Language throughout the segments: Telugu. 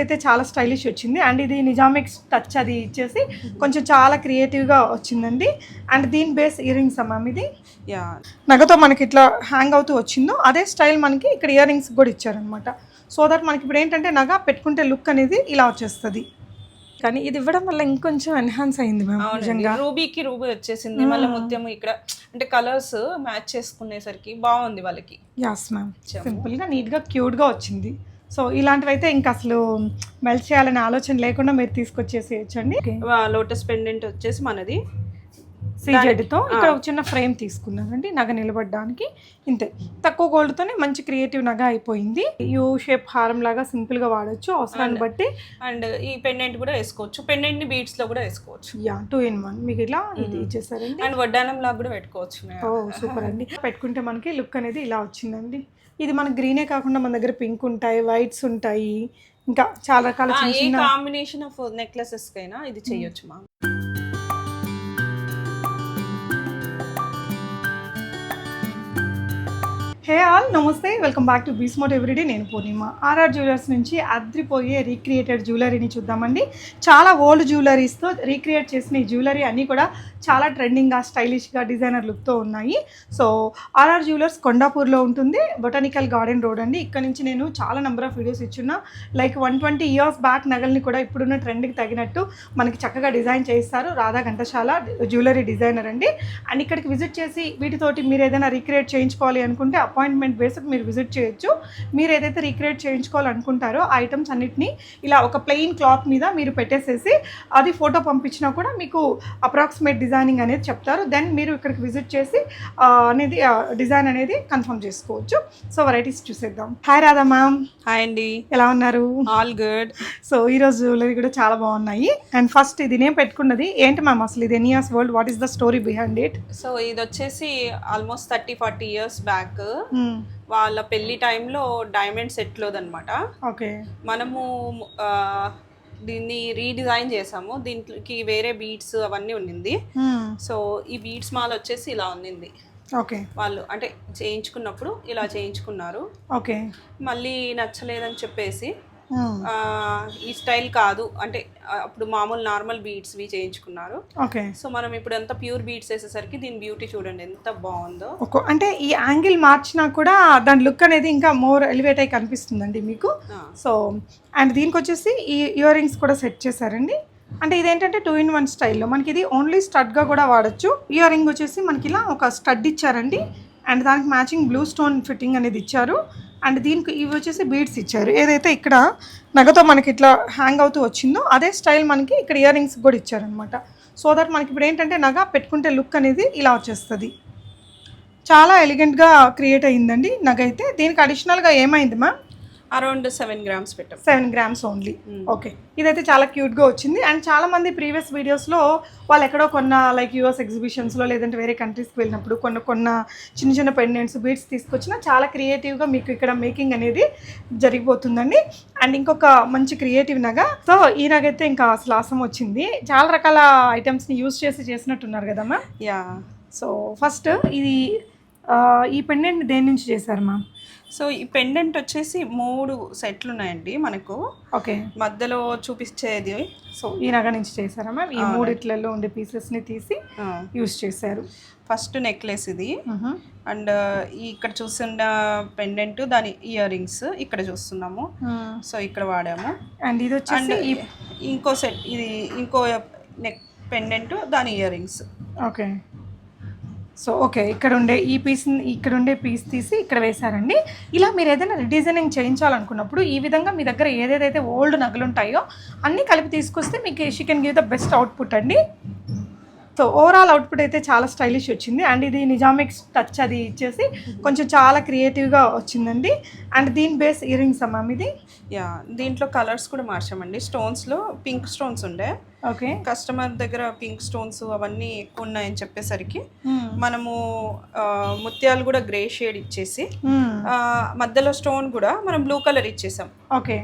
అయితే చాలా స్టైలిష్ వచ్చింది. అండ్ ఇది నిజామిక్స్ టచ్ అది ఇచ్చేసి కొంచెం చాలా క్రియేటివ్గా వచ్చిందండి. అండ్ దీని బేస్ ఇయర్ రింగ్స్ అమ్మా ఇది యా. నగతో మనకి ఇట్లా హ్యాంగ్ అవుతూ వచ్చిందో అదే స్టైల్ మనకి ఇక్కడ ఇయర్ రింగ్స్ కూడా ఇచ్చారనమాట సో దట్ మనకి ఇప్పుడు ఏంటంటే నగ పెట్టుకుంటే లుక్ అనేది ఇలా వచ్చేస్తుంది. కానీ ఇది ఇవ్వడం వల్ల ఇంకొంచెం ఎన్హాన్స్ అయింది మ్యామ్ రూబీకి రూబీ వచ్చేసింది. మళ్ళీ ముత్యం ఇక్కడ అంటే కలర్స్ మ్యాచ్ చేసుకునేసరికి బాగుంది వాళ్ళకి. యాస్ మ్యామ్ సింపుల్గా నీట్గా క్యూట్గా వచ్చింది. సో ఇలాంటివి అయితే ఇంకా అసలు మెల్ట్ చేయాలనే ఆలోచన లేకుండా మీరు తీసుకొచ్చేసేయచ్చండి. లోటస్ పెండెంట్ వచ్చేసి మనది. సీజెడ్తో ఇక్కడ ఒక చిన్న ఫ్రేమ్ తీసుకున్నానండి నగ నిలబడడానికి. ఇంతే. తక్కువ గోల్డ్తోనే మంచి క్రియేటివ్ నగ అయిపోయింది. యూ షేప్ హారం లాగా సింపుల్గా వాడచ్చు అవసరాన్ని బట్టి. అండ్ ఈ పెండెంట్ కూడా వేసుకోవచ్చు. పెండెంట్ని బీడ్స్లో కూడా వేసుకోవచ్చు. Yeah two in one. మీకు ఇలా ఇది ఇచ్చేసారండి. అండ్ వడ్డానం లాగా కూడా పెట్టుకోవచ్చు. ఓ సూపర్ అండి. పెట్టుకుంటే మనకి లుక్ అనేది ఇలా వచ్చిందండి. ఇది మన గ్రీనే కాకుండా మన దగ్గర పింక్ ఉంటాయి వైట్స్ ఉంటాయి ఇంకా చాలా రకాల ఏ కాంబినేషన్ ఆఫ్ నెక్లెసెస్ కైనా ఇది చెయ్యొచ్చు మా హే ఆల్ నమస్తే. వెల్కమ్ బ్యాక్ టు బీస్మోట్ ఎవ్రీడే నేను పూర్ణిమ. ఆర్ఆర్ జ్యువెలర్స్ నుంచి అద్రిపోయే రీక్రియేటెడ్ జ్యువెలరీని చూద్దామండి. చాలా ఓల్డ్ జ్యువెలరీస్తో రీక్రియేట్ చేసిన ఈ జ్యువెలరీ అన్నీ కూడా చాలా ట్రెండింగ్గా స్టైలిష్గా డిజైనర్ లుక్తో ఉన్నాయి. సో ఆర్ఆర్ జ్యువెలర్స్ కొండాపూర్లో ఉంటుంది. బొటానికల్ గార్డెన్ రోడ్ అండి. ఇక్కడ నుంచి నేను చాలా number of videos ఇచ్చున్నా. Like one twenty years back నగల్ని కూడా ఇప్పుడున్న ట్రెండ్కి తగినట్టు మనకి చక్కగా డిజైన్ చేస్తారు రాధా ఘంటశాల జ్యువెలరీ డిజైనర్ అండి. అండ్ ఇక్కడికి విజిట్ చేసి వీటితోటి మీరు ఏదైనా రీక్రియేట్ చేయించుకోవాలి అనుకుంటే అపాయింట్మెంట్ బేస్డ్ మీరు విజిట్ చేయొచ్చు. మీరు ఏదైతే రీక్రియేట్ చేయించుకోవాలనుకుంటారో ఆ ఐటమ్స్ అన్నిటిని ఇలా ఒక ప్లెయిన్ క్లాత్ మీద మీరు పెట్టేసేసి అది ఫోటో పంపించినా కూడా మీకు అప్రాక్సిమేట్ డిజైనింగ్ అనేది చెప్తారు. దెన్ మీరు ఇక్కడికి విజిట్ చేసి అనేది డిజైన్ అనేది కన్ఫర్మ్ చేసుకోవచ్చు. సో వెరైటీస్ చూసేద్దాం. Hi Radha ma'am. హాయ్ అండి. ఎలా ఉన్నారు? All good. సో ఈరోజు జ్యువెలరీ కూడా చాలా బాగున్నాయి. అండ్ ఫస్ట్ ఇది నేను పెట్టుకున్నది ఏంటి మ్యామ్ అసలు ఇది? N years world what is the story behind it? So ఇది వచ్చేసి almost thirty forty years back. వాళ్ళ పెళ్ళి టైంలో డైమండ్ సెట్లోది అనమాట ఓకే. మనము దీన్ని రీడిజైన్ చేసాము. దీంట్లోకి వేరే బీడ్స్ అవన్నీ ఉండింది సో ఈ బీడ్స్ మాల్ వచ్చేసి ఇలా ఉన్నింది. ఓకే. వాళ్ళు అంటే చేయించుకున్నప్పుడు ఇలా చేయించుకున్నారు. ఓకే. మళ్ళీ నచ్చలేదని చెప్పేసి ఈ స్టైల్ కాదు. అంటే అప్పుడు మామూలు నార్మల్ బీడ్స్వి చేయించుకున్నారు. ఓకే. సో మనం ఇప్పుడు ఎంత ప్యూర్ బీడ్స్ వేసేసరికి దీని బ్యూటీ చూడండి ఎంత బాగుందో. అంటే ఈ యాంగిల్ మార్చినా కూడా దాని లుక్ అనేది ఇంకా మోర్ ఎలివేట్ అయి కనిపిస్తుందండి మీకు. సో అండ్ దీనికి వచ్చేసి ఈ ఇయర్ రింగ్స్ కూడా సెట్ చేశారండి. అంటే ఇదేంటంటే టూ ఇన్ వన్ స్టైల్లో. మనకి ఇది ఓన్లీ స్టడ్గా కూడా వాడచ్చు. ఇయర్ రింగ్ వచ్చేసి మనకి ఇలా ఒక స్టడ్ ఇచ్చారండి. అండ్ దానికి మ్యాచింగ్ బ్లూ స్టోన్ ఫిట్టింగ్ అనేది ఇచ్చారు. అండ్ దీనికి ఇవి వచ్చేసి బీడ్స్ ఇచ్చారు. ఏదైతే ఇక్కడ నగతో మనకి ఇట్లా హ్యాంగ్ అవుతూ వచ్చిందో అదే స్టైల్ మనకి ఇక్కడ ఇయర్ రింగ్స్ కూడా ఇచ్చారనమాట సో దట్ మనకి ఇప్పుడు ఏంటంటే నగ పెట్టుకుంటే లుక్ అనేది ఇలా వచ్చేస్తుంది. చాలా ఎలిగెంట్గా క్రియేట్ అయ్యిందండి నగ అయితే. దీనికి అడిషనల్గా ఏమైంది మ్యామ్? అరౌండ్ సెవెన్ గ్రామ్స్ పెట్టాం. Seven grams only. ఓకే. ఇదైతే చాలా క్యూట్గా వచ్చింది. అండ్ చాలా మంది ప్రీవియస్ వీడియోస్లో వాళ్ళు ఎక్కడో కొన్న లైక్ యూఎస్ ఎగ్జిబిషన్స్లో లేదంటే వేరే కంట్రీస్కి వెళ్ళినప్పుడు కొన్న కొన్న చిన్న చిన్న పెండెంట్స్ బీట్స్ తీసుకొచ్చిన చాలా క్రియేటివ్గా మీకు ఇక్కడ మేకింగ్ అనేది జరిగిపోతుందండి. అండ్ ఇంకొక మంచి క్రియేటివ్ నగ. సో ఈ నగ అయితే ఇంకా అసలు ఆసం వచ్చింది. చాలా రకాల ఐటమ్స్ని యూస్ చేసి చేసినట్టున్నారు కదా మ్యామ్? యా. సో ఫస్ట్ ఇది ఈ పెండెంట్ దేని నుంచి చేశారు మ్యామ్? సో ఈ పెండెంట్ వచ్చేసి మూడు సెట్లు ఉన్నాయండి మనకు. ఓకే. మధ్యలో చూపించేది. సో ఈ నగ నుంచి చేశారా మ్యామ్? ఈ మూడిట్లలో ఉండే పీసెస్ని తీసి యూస్ చేశారు. ఫస్ట్ నెక్లెస్ ఇది. అండ్ ఇక్కడ చూస్తున్న పెండెంట్ దాని ఇయర్ రింగ్స్ ఇక్కడ చూస్తున్నాము. సో ఇక్కడ వాడాము. అండ్ ఇది ఈ ఇంకో సెట్ ఇది ఇంకో నెక్ పెండెంట్ దాని ear rings okay. So okay ఇక్కడ ఉండే ఈ పీస్ ఇక్కడ ఉండే పీస్ తీసి ఇక్కడ వేశారండి. ఇలా మీరు ఏదైనా రిడిజైనింగ్ చేయించాలనుకున్నప్పుడు ఈ విధంగా మీ దగ్గర ఏదేదైతే ఓల్డ్ నగలు ఉంటాయో అన్నీ కలిపి తీసుకొస్తే మీకు she can give the best output అండి. సో ఓవరాల్ అవుట్పుట్ అయితే చాలా స్టైలిష్ వచ్చింది. అండ్ ఇది నిజామిక్స్ టచ్ అది ఇచ్చేసి కొంచెం చాలా క్రియేటివ్గా వచ్చిందండి. అండ్ దీని బేస్ ఇయర్ రింగ్స్ అమ్మా ఇది యా దీంట్లో కలర్స్ కూడా మార్చామండి. స్టోన్స్లో పింక్ స్టోన్స్ ఉండే. ఓకే కస్టమర్ దగ్గర పింక్ స్టోన్స్ అవన్నీ ఎక్కువ ఉన్నాయని చెప్పేసరికి మనము ఆ, ముత్యాలు కూడా గ్రే షేడ్ ఇచ్చేసి ఆ, మధ్యలో స్టోన్ కూడా మనం బ్లూ కలర్ ఇచ్చేసాం. ఓకే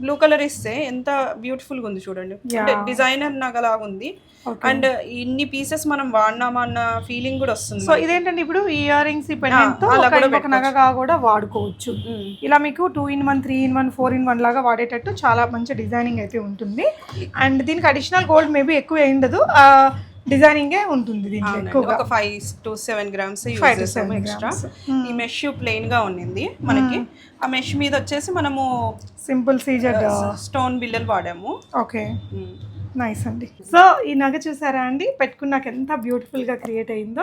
బ్లూ కలర్ ఇస్తే ఎంత బ్యూటిఫుల్గా ఉంది చూడండి. అంటే. డిజైనర్ నగలాగా ఉంది. అండ్ ఇన్ని పీసెస్ మనం వాడినామా అన్న ఫీలింగ్ కూడా వస్తుంది సో ఇదేంటంటే ఇప్పుడు ఈ ఇయర్ రింగ్స్ నగగా కూడా వాడుకోవచ్చు. ఇలా మీకు two in one three in one four in one లాగా వాడేటట్టు చాలా మంచి డిజైనింగ్ అయితే ఉంటుంది. అండ్ దీనికి అడిషనల్ గోల్డ్ మేబీ ఎక్కువ ఉండదు. డిజైనింగే ఉంటుంది దీంట్లో. ఎక్కువగా. ఒక ఫైవ్ టు సెవెన్ గ్రామ్స్ చేసాము seven ఎక్స్ట్రా. Hmm. ఈ మెష్ ప్లెయిన్గా ఉండింది మనకి. ఆ మెష్ మీద వచ్చేసి మనము సింపుల్ సీజెడ్ స్టోన్ బిల్లలు వాడాము. ఓకే. నైస్ అండి. సో ఈ నగ చూసారా అండి? పెట్టుకున్నాక ఎంత బ్యూటిఫుల్గా క్రియేట్ అయిందో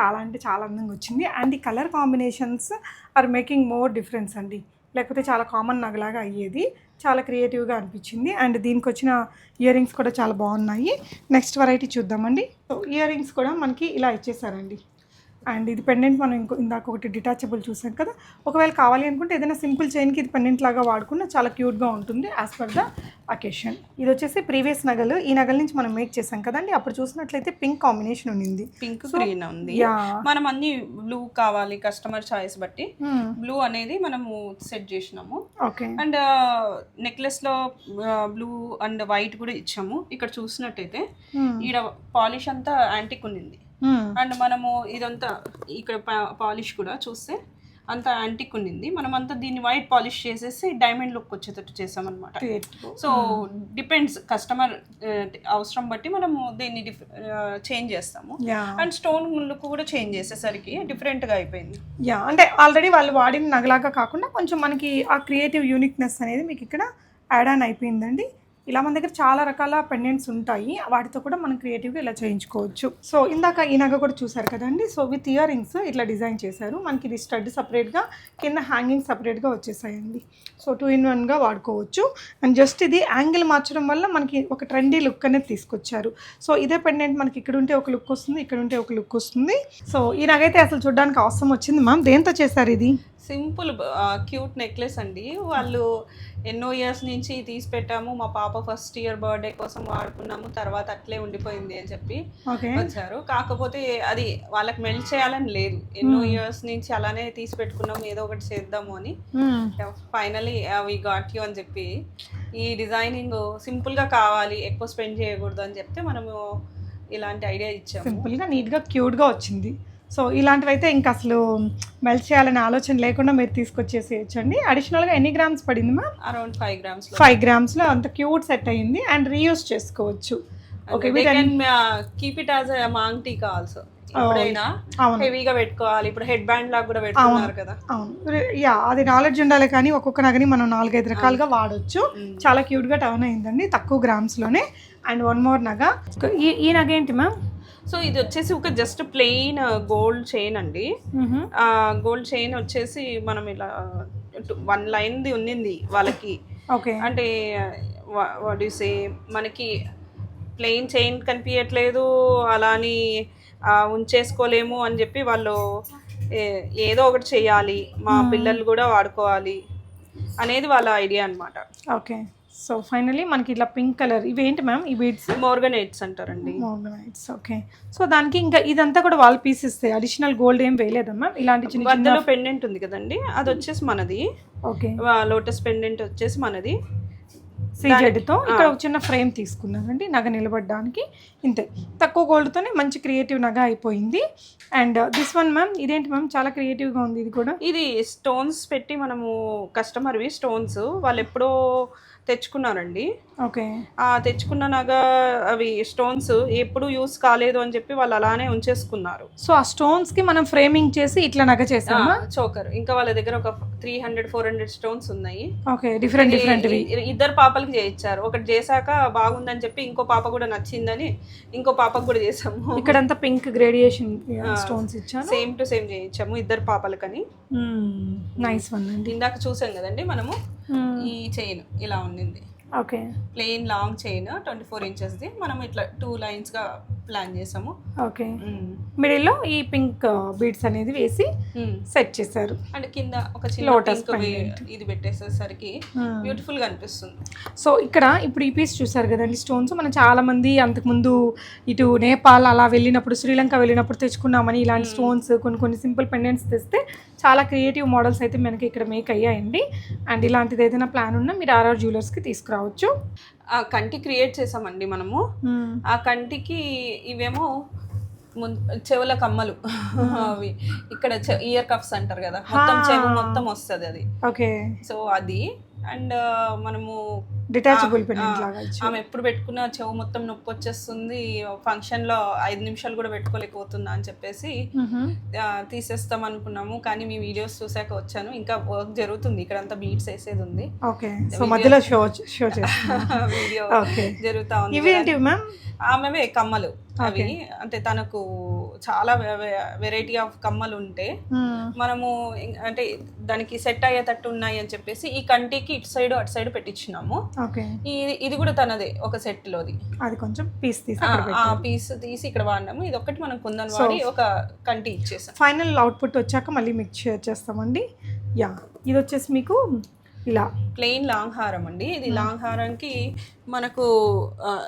చాలా అంటే చాలా అందంగా వచ్చింది. అండ్ ఈ colour combinations are making more difference అండి. లేకపోతే చాలా కామన్ నగలాగా అయ్యేది. చాలా క్రియేటివ్గా అనిపించింది. అండ్ దీనికి వచ్చిన ఇయర్ రింగ్స్ కూడా చాలా బాగున్నాయి. నెక్స్ట్ వెరైటీ చూద్దామండి. సో ఇయర్ రింగ్స్ కూడా మనకి ఇలా ఇచ్చేసారండి అండ్ ఇది పెండెంట్ మనం ఇంకో ఇందాక ఒకటి డిటాచబుల్ చూసాం కదా ఒకవేళ కావాలి అనుకుంటే ఏదైనా సింపుల్ చైన్కి ఇది పెండెంట్ లాగా వాడుకున్న చాలా క్యూట్గా ఉంటుంది యాజ్ పర్ ద అకేషన్ ఇది వచ్చేసి ప్రీవియస్ నగలు. ఈ నగల నుంచి మనం మేక్ చేసాం కదండి అప్పుడు చూసినట్లయితే పింక్ కాంబినేషన్ ఉంది పింక్ గ్రీన్ ఉంది. మనం అన్ని బ్లూ కావాలి కస్టమర్ చాయిస్ బట్టి బ్లూ అనేది మనము సెట్ చేసినాము. ఓకే అండ్ నెక్లెస్లో బ్లూ అండ్ వైట్ కూడా ఇచ్చాము. ఇక్కడ చూసినట్టయితే ఈడ పాలిష్ అంతా యాంటిక్ ఉన్నింది అండ్ మనము ఇదంతా ఇక్కడ పాలిష్ కూడా చూస్తే అంత యాంటిక్ ఉన్నింది. మనం అంతా దీన్ని వైట్ పాలిష్ చేసేసి డైమండ్ లుక్ వచ్చేటట్టు చేసామన్నమాట. సో డిపెండ్స్ కస్టమర్ అవసరం బట్టి మనము దీన్ని చేంజ్ చేస్తాము. యా అండ్ స్టోన్ లుక్ కూడా చేంజ్ చేసేసరికి డిఫరెంట్గా అయిపోయింది. యా అంటే ఆల్రెడీ వాళ్ళు వాడిన నగలాగా కాకుండా కొంచెం మనకి ఆ క్రియేటివ్ యూనిక్నెస్ అనేది మీకు ఇక్కడ యాడ్ ఆన్ అయిపోయిందండి. ఇలా మన దగ్గర చాలా రకాల పెండెంట్స్ ఉంటాయి. వాటితో కూడా మనం క్రియేటివ్గా ఇలా చేయించుకోవచ్చు. సో ఇందాక ఈ నగ కూడా చూసారు కదండి. సో విత్ ఇయర్ రింగ్స్ ఇట్లా డిజైన్ చేశారు. మనకి ఇది స్టడ్ సపరేట్గా కింద హ్యాంగింగ్ సపరేట్గా వచ్చేసాయండి. సో టూ ఇన్ వన్గా వాడుకోవచ్చు. అండ్ జస్ట్ ఇది యాంగిల్ మార్చడం వల్ల మనకి ఒక ట్రెండీ లుక్ అనేది తీసుకొచ్చారు. సో ఇదే పెండెంట్ మనకి ఇక్కడ ఉంటే ఒక లుక్ వస్తుంది ఇక్కడ ఉంటే ఒక లుక్ వస్తుంది. సో ఈ నగైతే అసలు చూడడానికి అవసరం వచ్చింది మ్యామ్. దేంతో చేశారు ఇది? సింపుల్ క్యూట్ నెక్లెస్ అండి. వాళ్ళు ఎన్నో ఇయర్స్ నుంచి తీసి పెట్టాము. మా పాప ఫస్ట్ ఇయర్ బర్త్డే కోసం వాడుకున్నాము. తర్వాత అట్లే ఉండిపోయింది అని చెప్పి వచ్చారు. కాకపోతే అది వాళ్ళకి మెల్ట్ చేయాలని లేదు. ఎన్నో ఇయర్స్ నుంచి అలానే తీసి పెట్టుకున్నాము. ఏదో ఒకటి చేద్దాము అని. ఫైనలీ వి గాట్ యూ అని చెప్పి. ఈ డిజైనింగ్ సింపుల్గా కావాలి. ఎక్కువ స్పెండ్ చేయకూడదు అని చెప్తే మనము ఇలాంటి ఐడియా ఇచ్చాము. సింపుల్గా నీట్గా క్యూట్గా వచ్చింది. సో ఇలాంటివి అయితే ఇంకా అసలు మెల్ట్ చేయాలనే ఆలోచన లేకుండా మీరు తీసుకొచ్చేసేయచ్చు అండి అడిషనల్గా ఎన్ని గ్రామ్స్ పడింది ma'am? Around five grams five గ్రామ్స్లో అంత క్యూట్ సెట్ అయ్యింది అండ్ రీయూస్ చేసుకోవచ్చు. Okay keep it as maang tikka also హెవీగా పెట్టుకోవాలి. ఇప్పుడు హెడ్ బ్యాండ్ లాగా కూడా పెట్టుకున్నారు కదా. అవును. యా అది నాలెడ్జ్ ఉండాలి కానీ ఒక్కొక్క నగని మనం నాలుగైదు రకాలుగా వాడొచ్చు. చాలా క్యూట్గా టర్న్ అయిందండి తక్కువ గ్రామ్స్లోనే. అండ్ వన్ మోర్ నగ. ఈ ఈ నగ ఏంటి మ్యామ్? సో ఇది వచ్చేసి ఒక జస్ట్ ప్లెయిన్ గోల్డ్ చైన్ అండి. గోల్డ్ చైన్ వచ్చేసి మనం ఇలా వన్ లైన్ది ఉన్నింది వాళ్ళకి. ఓకే. అంటే వాట్ సే మనకి ప్లెయిన్ చైన్ కనిపించట్లేదు అలా అని ఆ, ఉంచేసుకోలేము అని చెప్పి వాళ్ళు ఏదో ఒకటి చేయాలి. మా పిల్లలు కూడా వాడుకోవాలి అనేది వాళ్ళ ఐడియా అన్నమాట. ఓకే. సో ఫైనలీ మనకి ఇట్లా పింక్ కలర్ ఇవి ఏంటి మ్యామ్? ఈ బీడ్స్? మోర్గనైట్స్ అంటారండి. మోర్గనైట్స్ ఓకే సో దానికి ఇంకా ఇదంతా కూడా వాల్ పీసెస్ అడిషనల్ గోల్డ్ ఏం వేయలేదా మ్యామ్? ఇలాంటి చిన్న పెండెంట్ ఉంది కదండి. అది వచ్చేసి మనది. ఓకే లోటస్ పెండెంట్ వచ్చేసి మనది. సీజెడ్తో ఇక్కడ ఒక చిన్న ఫ్రేమ్ తీసుకున్నారండి నగ నిలబడడానికి. ఇంతే. తక్కువ గోల్డ్తోనే మంచి క్రియేటివ్ నగ అయిపోయింది. అండ్ దిస్ వన్ మ్యామ్ ఇదేంటి మ్యామ్ చాలా క్రియేటివ్గా ఉంది ఇది కూడా. ఇది స్టోన్స్ పెట్టి మనము కస్టమర్వి స్టోన్స్ వాళ్ళు ఎప్పుడో తెచ్చుకున్నారండి ఓకే. ఆ తెచ్చుకున్న నగ అవి స్టోన్స్ ఎప్పుడు యూస్ కాలేదు అని చెప్పి వాళ్ళు అలానే ఉంచేసుకున్నారు. సో ఆ స్టోన్స్కి మనం ఫ్రేమింగ్ చేసి ఇట్లా నగ చేసామా? చోకర్. ఇంకా వాళ్ళ దగ్గర ఒక three hundred four hundred stones ఉన్నాయి. ఓకే డిఫరెంట్ డిఫరెంట్ ఇద్దరు పాపలకి చేయించారు ఒకటి చేశాక బాగుందని చెప్పి ఇంకో పాప కూడా నచ్చిందని ఇంకో పాపకు కూడా చేసాము ఇక్కడంతా పింక్ గ్రేడియేషన్ స్టోన్స్ ఇచ్చాను. సేమ్ టు సేమ్ చేయించాము ఇద్దరు పాపలకని. నైస్ వన్ అండి. ఇందాక చూసాం కదండి మనము. ఈ చైన్ ఇలా ఉండింది. Okay. Plain long chain twenty four ఇంచెస్ది మనం ఇట్లా టూ లైన్స్గా ప్లాన్ చేసాము. ఓకే. మిడిల్లో ఈ పింక్ బీడ్స్ అనేది వేసి సెట్ చేశారు. అండ్ కింద ఒక చిన్న pendant. ఇది పెట్టేసేసరికి బ్యూటిఫుల్గా అనిపిస్తుంది. సో ఇక్కడ ఇప్పుడు ఈ పీస్ చూసారు కదండి స్టోన్స్ మనం చాలా మంది అంతకుముందు ఇటు నేపాల్ అలా వెళ్ళినప్పుడు శ్రీలంక వెళ్ళినప్పుడు తెచ్చుకున్నామని ఇలాంటి స్టోన్స్ కొన్ని కొన్ని సింపుల్ పెండెంట్స్ తెస్తే చాలా క్రియేటివ్ మోడల్స్ అయితే మనకి ఇక్కడ మేక్ అయ్యాయండి. అండ్ ఇలాంటిది ఏదైనా ప్లాన్ ఉన్నా మీరు ఆర్ఆర్ జ్యువెలర్స్కి తీసుకురావచ్చు. ఆ కంటి క్రియేట్ చేసామండి మనము. ఆ కంటికి ఇవేమో చెవుల కమ్మలు. అవి ఇక్కడ ఇయర్ కప్స్ అంటారు కదా. మొత్తం చెవు మొత్తం వస్తుంది అది. ఓకే. సో అది అండ్ మనము డిటాచబుల్ ఆమె ఎప్పుడు పెట్టుకున్న చెవు మొత్తం నొప్పి వచ్చేస్తుంది ఫంక్షన్లో ఐదు నిమిషాలు కూడా పెట్టుకోలేకపోతున్నా అని చెప్పేసి తీసేస్తాం అనుకున్నాము కానీ మీ వీడియోస్ చూసాక వచ్చాను. ఇంకా వర్క్ జరుగుతుంది ఇక్కడ అంతా బీట్స్ వేసేది ఉంది. ఓకే. సో మధ్యలో షో షో వీడియో జరుగుతా ఉంది మ్యామ్? ఆమెవే కమ్మలు. అవి అంటే తనకు చాలా వెరైటీ ఆఫ్ కమ్మలు ఉంటే మనము అంటే దానికి సెట్ అయ్యేటట్టు ఉన్నాయి అని చెప్పేసి ఈ కంటికి ఇటు సైడ్ అటు సైడ్ పెట్టించినాము. ఇది కూడా తనదే ఒక సెట్ లోది. అది కొంచెం పీస్ తీసి ఆ- పీస్ తీసి ఇక్కడ వాడినాము. ఇది ఒక్కటి మనం కుందని వాడి ఒక కంటి ఇచ్చేసాం. ఫైనల్ అవుట్పుట్ వచ్చాక మళ్ళీ మీకు షేర్ చేస్తామండి. యా ఇది వచ్చేసి మీకు ఇలా ప్లెయిన్ లాంగ్ హారం అండి. ఇది లాంగ్ హారానికి మనకు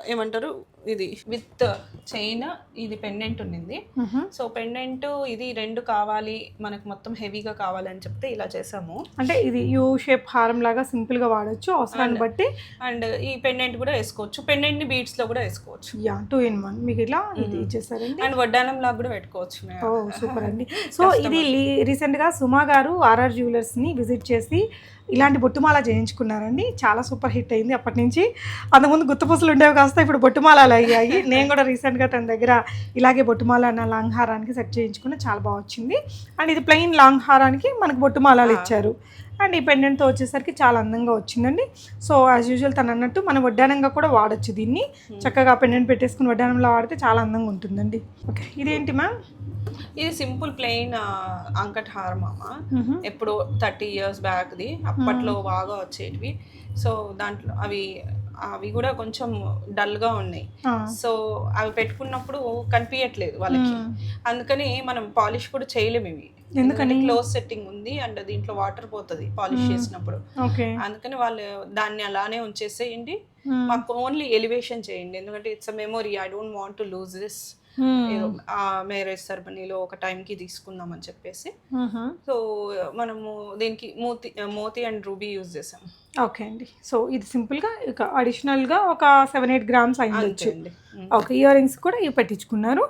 ఏమంటారు? ఇది విత్ చైన్ ఇది పెండెంట్ ఉండింది. సో పెండెంట్ ఇది రెండు కావాలి మనకు మొత్తం హెవీగా కావాలని చెప్తే ఇలా చేసాము. అంటే ఇది యూ షేప్ హారం లాగా సింపుల్గా వాడచ్చు అవసరాన్ని బట్టి. అండ్ ఈ పెండెంట్ కూడా వేసుకోవచ్చు. పెండెంట్ని బీడ్స్లో కూడా వేసుకోవచ్చు. యా టూ ఇన్ వన్ మీకు ఇలా ఇది ఇచ్చేసారండి. అండ్ వడ్డానం లాగా కూడా పెట్టుకోవచ్చు ఓ సూపర్ అండి. సో ఇది recent గా సుమా గారు ఆర్ఆర్ జ్యువెలర్స్ని విజిట్ చేసి ఇలాంటి బొట్టుమాల చేయించుకున్నారండి. చాలా సూపర్ హిట్ అయింది అప్పటి నుంచి. అంతకుముందు గుత్తపూసలు ఉండేవి కాస్త ఇప్పుడు బొట్టుమాలలు అయ్యాయి. నేను కూడా రీసెంట్గా తన దగ్గర ఇలాగే బొట్టుమాల అన్న లాంగ్ హారానికి సెట్ చేయించుకున్న చాలా బాగా వచ్చింది అండ్ ఇది ప్లెయిన్ లాంగ్ హారానికి మనకు బొట్టుమాలలు ఇచ్చారు. అండ్ ఈ పెండెంట్తో వచ్చేసరికి చాలా అందంగా వచ్చిందండి. సో యాజ్ యూజువల్ తను అన్నట్టు మనం వడ్డానంగా కూడా వాడచ్చు దీన్ని. చక్కగా పెండెంట్ పెట్టేసుకుని వడ్డానంలో వాడితే చాలా అందంగా ఉంటుందండి. ఓకే ఇదేంటి మ్యామ్? ఇది సింపుల్ ప్లెయిన్ అంకట్ హారం అమ్మ ఎప్పుడో థర్టీ ఇయర్స్ బ్యాక్ది. అప్పట్లో బాగా వచ్చేటివి. సో దాంట్లో అవి అవి కూడా కొంచెం డల్గా ఉన్నాయి. సో అవి పెట్టుకున్నప్పుడు కనిపించట్లేదు వాళ్ళకి. అందుకని మనం పాలిష్ కూడా చేయలేము ఇవి. ఎందుకంటే క్లోజ్ సెట్టింగ్ ఉంది అండ్ దీంట్లో వాటర్ పోతుంది పాలిష్ చేసినప్పుడు. అందుకని వాళ్ళు దాన్ని అలానే ఉంచేసేయండి. మాకు ఓన్లీ ఎలివేషన్ చేయండి. ఎందుకంటే it's a memory. I don't want to lose this. Marriage సెరమనీలో ఒక టైంకి తీసుకుందాం అని చెప్పేసి. సో మనము దీనికి Moti Moti and ruby use చేసాం. ఓకే అండి. సో ఇది సింపుల్గా ఇక అడిషనల్గా ఒక seven eight grams um. Okay earrings కూడా ఇవి పెట్టించుకున్నారు.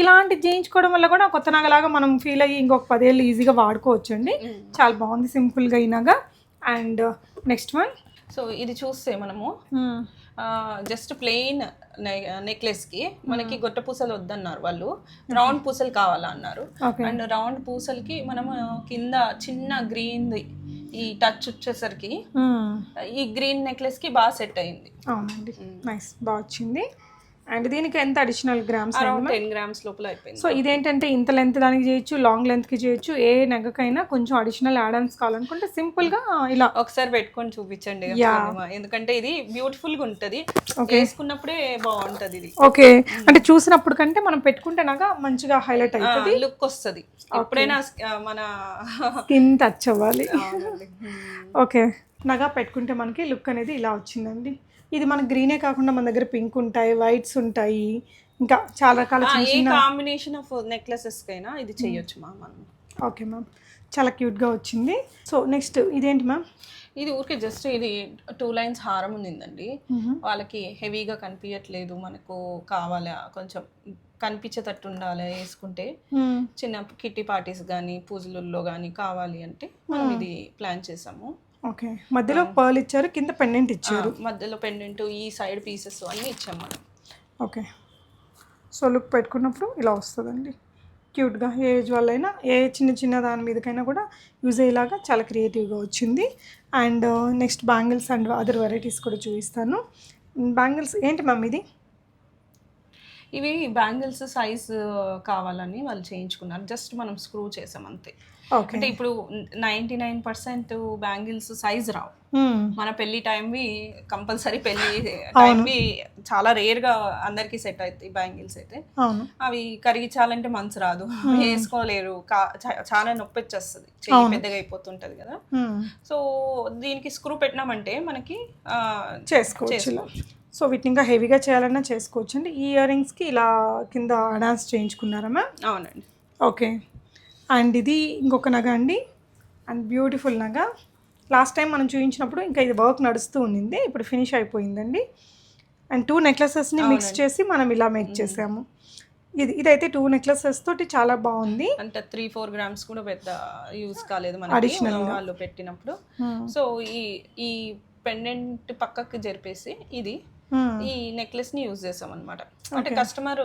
ఇలాంటి చేయించుకోవడం వల్ల కూడా కొత్త నగలాగా మనం ఫీల్ అయ్యి ఇంకొక పదేళ్ళు ఈజీగా వాడుకోవచ్చు అండి చాలా బాగుంది సింపుల్గా అయినాగా. And next one? సో ఇది చూస్తే మనము. జస్ట్ ప్లెయిన్ నెక్లెస్కి మనకి గొట్ట పూసలు వద్దన్నారు వాళ్ళు. రౌండ్ పూసలు కావాలా అన్నారు. అండ్ రౌండ్ పూసలకి మనము కింద చిన్న గ్రీన్ ఈ టచ్ వచ్చేసరికి ఈ గ్రీన్ నెక్లెస్కి బాగా సెట్ అయింది. అవునండి. నైస్ బాగా వచ్చింది. అండ్ దీనికి ఎంత అడిషనల్ గ్రామ్స్ టెన్ గ్రామ్స్ లోపల అయిపోయింది. సో ఇదేంటంటే ఇంత లెంత్ దానికి చేయొచ్చు లాంగ్ లెంత్కి చేయొచ్చు ఏ నెగకైనా కొంచెం అడిషనల్ యాడమ్స్ కావాలనుకుంటే సింపుల్గా ఇలా ఒకసారి పెట్టుకొని చూపించండి. ఎందుకంటే ఇది బ్యూటిఫుల్గా ఉంటది. వేసుకున్నప్పుడే బాగుంటది ఇది. ఓకే అంటే చూసినప్పుడు కంటే మనం పెట్టుకుంటే నాగా మంచిగా హైలైట్ అవుతుంది లుక్ వస్తది. ఎప్పుడైనా మన స్కిన్ టచ్ అవ్వాలి. ఓకే నగా పెట్టుకుంటే మనకి లుక్ అనేది ఇలా వచ్చిందండి. ఇది మన గ్రీనే కాకుండా మన దగ్గర పింక్ ఉంటాయి వైట్స్ ఉంటాయి ఇంకా చాలా రకాల ఏ కాంబినేషన్ ఆఫ్ నెక్లెసెస్ కైనా ఇది చేయొచ్చు మా మనం. ఓకే మ్యామ్ చాలా క్యూట్గా వచ్చింది. సో నెక్స్ట్ ఇదేంటి మ్యామ్ ఇది ఊరికే జస్ట్ ఇది టూ లైన్స్ హారం ఉందండి వాళ్ళకి హెవీగా కనిపించట్లేదు. మనకు కావాలా కొంచెం కనిపించేటట్టు ఉండాలి వేసుకుంటే. చిన్న కిట్టి పార్టీస్ కానీ పూజలలో కానీ కావాలి అంటే మనం ఇది ప్లాన్ చేసాము. ఓకే. మధ్యలో పర్ల్ ఇచ్చారు కింద పెండెంట్ ఇచ్చారు. మధ్యలో పెండెంట్ ఈ సైడ్ పీసెస్ అన్నీ ఇచ్చాం మనం. ఓకే. సో లుక్ పెట్టుకున్నప్పుడు ఇలా వస్తుందండి. క్యూట్గా ఏ ఏజ్ వాళ్ళైనా ఏ చిన్న చిన్న దాని మీదకైనా కూడా యూజ్ అయ్యేలాగా చాలా క్రియేటివ్గా వచ్చింది. And next bangles and other varieties కూడా చూపిస్తాను. బ్యాంగిల్స్ ఏంటి మ్యామ్ ఇది? ఇవి బ్యాంగిల్స్ సైజ్ కావాలని వాళ్ళు చేయించుకున్నారు. జస్ట్ మనం స్క్రూ చేసాం అంతే. అంటే ఇప్పుడు ninety nine percent bangles size రావు. మన పెళ్ళి టైంవి కంపల్సరీ పెళ్ళి టైంవి చాలా రేర్గా అందరికి సెట్ అవుతాయి బ్యాంగిల్స్ అయితే. అవి కరిగించాలంటే మనసు రాదు. వేసుకోలేరు. చాలా నొప్పి వచ్చేస్తుంది పెద్దగా అయిపోతుంటది కదా. సో దీనికి స్క్రూ పెట్టినామంటే మనకి చేసుకోవచ్చు. సో వీటిని ఇంకా హెవీగా చేయాలన్నా చేసుకోవచ్చు అండి ఈ ఇయర్ రింగ్స్కి ఇలా కింద డాన్స్ చేయించుకున్నారా మ్యామ్? అవునండి. ఓకే. అండ్ ఇది ఇంకొక నగ అండి. అండ్ బ్యూటిఫుల్ నగ. లాస్ట్ టైం మనం చూపించినప్పుడు ఇంకా ఇది వర్క్ నడుస్తూ ఉండింది. ఇప్పుడు ఫినిష్ అయిపోయిందండి. అండ్ టూ నెక్లెసెస్ని మిక్స్ చేసి మనం ఇలా మేక్ చేసాము. ఇది ఇదైతే టూ నెక్లెసెస్ తోటి చాలా బాగుంది. అంటే త్రీ ఫోర్ గ్రామ్స్ కూడా పెద్ద యూజ్ కాలేదు మనకి. Additional గా. వాళ్ళు పెట్టినప్పుడు. సో ఈ ఈ పెండెంట్ పక్కకి జరిపేసి ఇది. ఈ నెక్లెస్ని యూజ్ చేసాం అనమాట అంటే కస్టమర్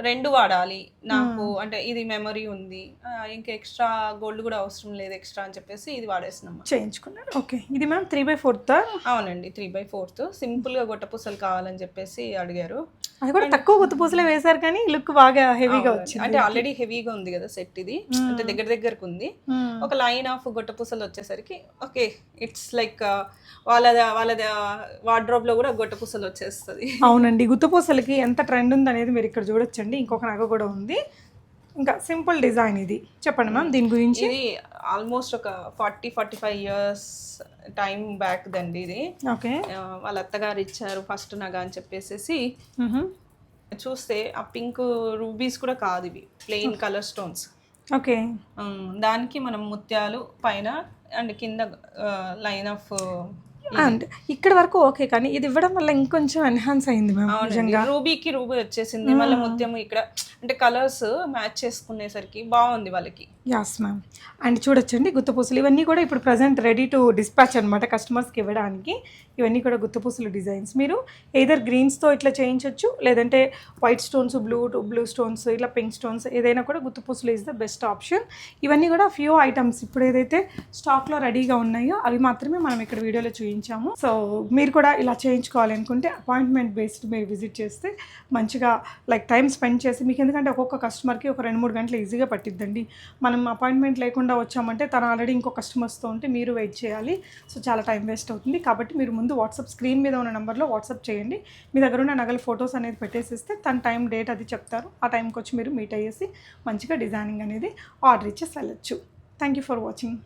రెండు వాడాలి. నాకు అంటే ఇది మెమరీ ఉంది. ఇంకా ఎక్స్ట్రా గోల్డ్ కూడా అవసరం లేదు ఎక్స్ట్రా అని చెప్పేసి ఇది వాడేస్తున్నాం. చేయించుకున్నారు. ఓకే. ఇది మ్యామ్ త్రీ బై ఫోర్త్ అవునండి. త్రీ బై ఫోర్త్ సింపుల్గా గొట్టపూసలు కావాలని చెప్పేసి అడిగారు. అది కూడా తక్కువ గుత్త పూసలే వేశారు కానీ లుక్ బాగా హెవీగా. వచ్చింది. అంటే ఆల్రెడీ హెవీగా ఉంది కదా సెట్ ఇది. అంటే దగ్గర దగ్గరకు ఉంది. Hmm. ఒక లైన్ ఆఫ్ గొట్టపూసలు వచ్చేసరికి ఓకే ఇట్స్ లైక్ వాళ్ళ వాళ్ళ వార్డ్రోబ్లో కూడా గొట్టపూసలు వచ్చేస్తుంది. అవునండి. గుత్తపూసలకి ఎంత ట్రెండ్ ఉంది అనేది మీరు ఇక్కడ చూడొచ్చండి. ఇంకొక నగ కూడా ఉంది. ఇంకా సింపుల్ డిజైన్ ఇది. చెప్పండి మ్యామ్ దీని గురించి? ఇది ఆల్మోస్ట్ ఒక forty forty five years time back దండి ఇది. ఓకే. వాళ్ళ అత్తగారు ఇచ్చారు ఫస్ట్ నగా అని చెప్పేసి చూస్తే ఆ పింక్ రూబీస్ కూడా కాదు ఇవి ప్లెయిన్ కలర్ స్టోన్స్. ఓకే. దానికి మనం ముత్యాలు పైన అండ్ కింద లైన్ ఆఫ్ అండ్ ఇక్కడ వరకు ఓకే కానీ ఇది ఇవ్వడం వల్ల ఇంకొంచెం ఎన్హాన్స్ అయింది మ్యామ్ రూబీకి రూబీ వచ్చేసింది. మళ్ళీ ముత్యం ఇక్కడ అంటే కలర్స్ మ్యాచ్ చేసుకునేసరికి బాగుంది వాళ్ళకి. యాస్ మ్యామ్ అండ్ చూడొచ్చండి గుత్తపూసలు ఇవన్నీ కూడా ఇప్పుడు ప్రజెంట్ రెడీ టు డిస్పాచ్ అనమాట కస్టమర్స్కి ఇవ్వడానికి. ఇవన్నీ కూడా గుత్తపూసలు డిజైన్స్ మీరు ఎయిదర్ గ్రీన్స్తో ఇట్లా చేయించవచ్చు లేదంటే white stones blue blue stones ఇట్లా పింక్ స్టోన్స్ ఏదైనా కూడా గుత్తపూసలు ఈజ్ ద బెస్ట్ ఆప్షన్ ఇవన్నీ కూడా ఫ్యూ ఐటమ్స్ ఇప్పుడు ఏదైతే స్టాక్లో రెడీగా ఉన్నాయో అవి మాత్రమే మనం ఇక్కడ వీడియోలో చూపించాము సో మీరు కూడా ఇలా చేయించుకోవాలనుకుంటే అపాయింట్మెంట్ బేస్డ్ మీరు విజిట్ చేస్తే మంచిగా లైక్ టైం స్పెండ్ చేసి మీకు ఎందుకంటే ఒక్కొక్క కస్టమర్కి ఒక రెండు మూడు గంటలు ఈజీగా పట్టిద్దండి. మనం అపాయింట్మెంట్ లేకుండా వచ్చామంటే తను ఆల్రెడీ ఇంకో కస్టమర్స్తో ఉంటే మీరు వెయిట్ చేయాలి. సో చాలా టైం వేస్ట్ అవుతుంది. కాబట్టి మీరు ముందు వాట్సాప్ స్క్రీన్ మీద ఉన్న నెంబర్లో వాట్సాప్ చేయండి. మీ దగ్గర ఉన్న నగల ఫొటోస్ అనేది పెట్టేసిస్తే తన టైం డేట్ అది చెప్తారు. ఆ టైంకి వచ్చి మీరు మీట్ అయ్యేసి మంచిగా డిజైనింగ్ అనేది ఆర్డర్ ఇచ్చేసి వెళ్ళచ్చు. Thank you for watching